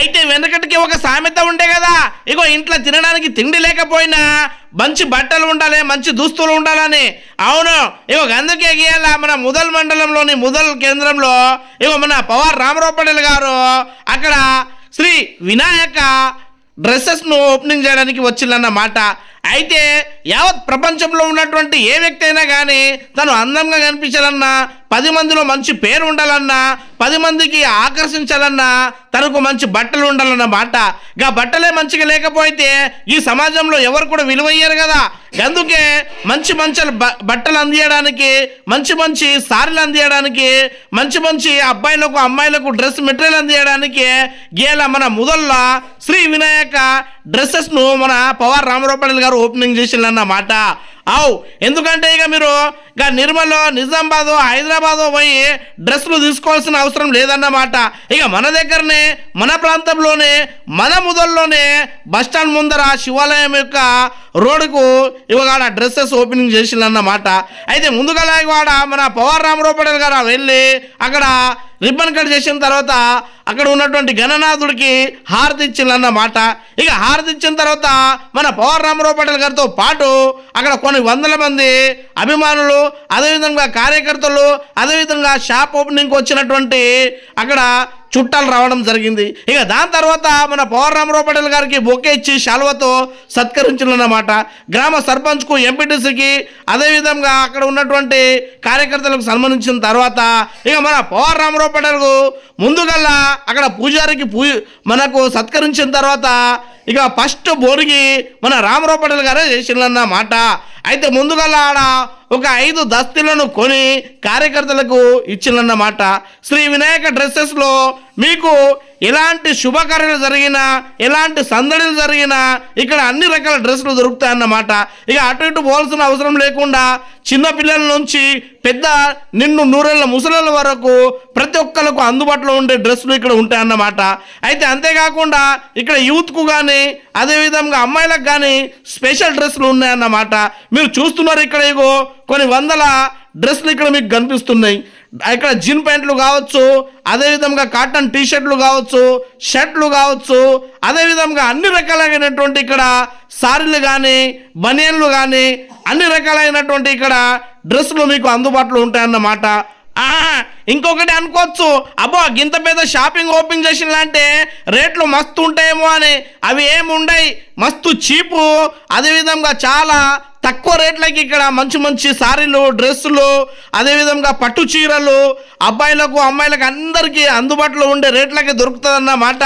అయితే వెనకటికి ఒక సామెత ఉండే కదా. ఇగో ఇంట్లో తినడానికి తిండి లేకపోయినా మంచి బట్టలు ఉండాలి మంచి దుస్తులు ఉండాలని. అవును. ఇగో అందుకే గీయాల మన ముదల్ మండలంలోని ముదల్ కేంద్రంలో ఇగో మన పవార్ రామరావు పటేల్ గారు అక్కడ శ్రీ వినాయక డ్రెస్సెస్ను ఓపెనింగ్ చేయడానికి వచ్చిందన్నమాట. అయితే యావత్ ప్రపంచంలో ఉన్నటువంటి ఏ వ్యక్తి అయినా కానీ తను అందంగా కనిపించాలన్నా పది మందిలో మంచి పేరు ఉండాలన్నా పది మందికి ఆకర్షించాలన్నా తనకు మంచి బట్టలు ఉండాలన్న మాట. గా బట్టలే మంచిగా లేకపోతే ఈ సమాజంలో ఎవరు కూడా విలువయ్యారు కదా. అందుకే మంచి మంచి బ- బట్టలు అందియడానికి మంచి మంచి సారీలు అందియడానికి మంచి మంచి అబ్బాయిలకు అమ్మాయిలకు డ్రెస్ మెటీరియల్ అందియడానికి గేల మన ముదల్లా శ్రీ వినాయక డ్రెస్సెస్ను మన పవార్ రామరూపాణి గారు ఓపెనింగ్ చేసిందన్నమాట అవు ఎందుకంటే ఇక మీరు ఇక నిర్మల్ నిజామాబాద్ హైదరాబాద్ పోయి డ్రెస్సులు తీసుకోవాల్సిన అవసరం లేదన్నమాట ఇక మన దగ్గరనే మన ప్రాంతంలోనే మన ముదల్లోనే బస్టాండ్ ముందర శివాలయం యొక్క రోడ్డుకు ఇవాళ డ్రెస్సెస్ ఓపెనింగ్ చేసిందన్నమాట అయితే ముందుగా వాడ మన పవార్ రామరావు గారు వెళ్ళి అక్కడ రిబ్బన్ కట్ చేసిన తర్వాత అక్కడ ఉన్నటువంటి గణనాథుడికి హారతి మాట. ఇక హారతి ఇచ్చిన తర్వాత మన పవర్ రామారావు పటేల్ గారితో పాటు అక్కడ కొన్ని వందల మంది అభిమానులు అదేవిధంగా కార్యకర్తలు అదేవిధంగా షాప్ ఓపెనింగ్కి వచ్చినటువంటి అక్కడ చుట్టాలు రావడం జరిగింది. ఇక దాని తర్వాత మన పవర్ రామారావు పటేల్ గారికి బొకే ఇచ్చి శాల్వతో సత్కరించాలన్నమాట గ్రామ సర్పంచ్కు ఎంపీటీసీకి అదేవిధంగా అక్కడ ఉన్నటువంటి కార్యకర్తలకు సన్మానించిన తర్వాత ఇక మన పవర్ రామారావు పటేల్కు ముందుగల్లా అక్కడ పూజారికి పూ మనకు సత్కరించిన తర్వాత ఇక ఫస్ట్ బోరిగి మన రామరూపటలు గారే గారే చేసిందన్నమాట అయితే ముందుగల ఆడ ఒక ఐదు దస్తులను కొని కార్యకర్తలకు ఇచ్చిందన్నమాట శ్రీ వినాయక డ్రెస్సెస్లో మీకు ఎలాంటి శుభకార్యాలు జరిగినా ఎలాంటి సందడిలు జరిగినా ఇక్కడ అన్ని రకాల డ్రెస్సులు దొరుకుతాయి అన్నమాట ఇక అటు ఇటు పోవాల్సిన అవసరం లేకుండా చిన్నపిల్లల నుంచి పెద్ద నిన్ను నూరేళ్ళ ముసలిల వరకు ప్రతి ఒక్కరికి అందుబాటులో ఉండే డ్రెస్సులు ఇక్కడ ఉంటాయన్నమాట. అయితే అంతేకాకుండా ఇక్కడ యూత్కు కానీ అదేవిధంగా అమ్మాయిలకు కానీ స్పెషల్ డ్రెస్సులు ఉన్నాయన్నమాట. మీరు చూస్తున్నారు ఇక్కడ ఇగో కొన్ని వందల డ్రెస్సులు ఇక్కడ మీకు కనిపిస్తున్నాయి. ఇక్కడ జీన్ ప్యాంట్లు కావచ్చు అదేవిధంగా కాటన్ టీ షర్ట్లు కావచ్చు షర్ట్లు కావచ్చు అదేవిధంగా అన్ని రకాలైనటువంటి ఇక్కడ సారీలు కానీ బనియన్లు కానీ అన్ని రకాలైనటువంటి ఇక్కడ డ్రెస్సులు మీకు అందుబాటులో ఉంటాయన్నమాట. ఆహా, ఇంకొకటి అనుకోవచ్చు అబ్బో గింత పెద్ద షాపింగ్ ఓపెన్ చేసిందంటే రేట్లు మస్తు ఉంటాయేమో అని. అవి ఏమి ఉండయి మస్తు చీపు అదేవిధంగా చాలా తక్కువ రేట్లకి ఇక్కడ మంచి మంచి సారీలు డ్రెస్సులు అదేవిధంగా పట్టు చీరలు అబ్బాయిలకు అమ్మాయిలకు అందరికీ అందుబాటులో ఉండే రేట్లకి దొరుకుతుందన్నమాట.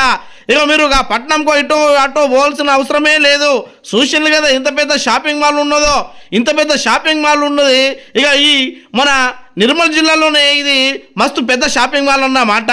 ఇక మీరు ఆ పట్నంకో ఇటు అటు పోవాల్సిన అవసరమే లేదు. చూసింది కదా ఇంత పెద్ద షాపింగ్ మాల్ ఉన్నదో ఇంత పెద్ద షాపింగ్ మాల్ ఉన్నది. ఇక ఈ మన నిర్మల్ జిల్లాలోనే ఇది మస్తు పెద్ద షాపింగ్ మాల్ అన్నమాట.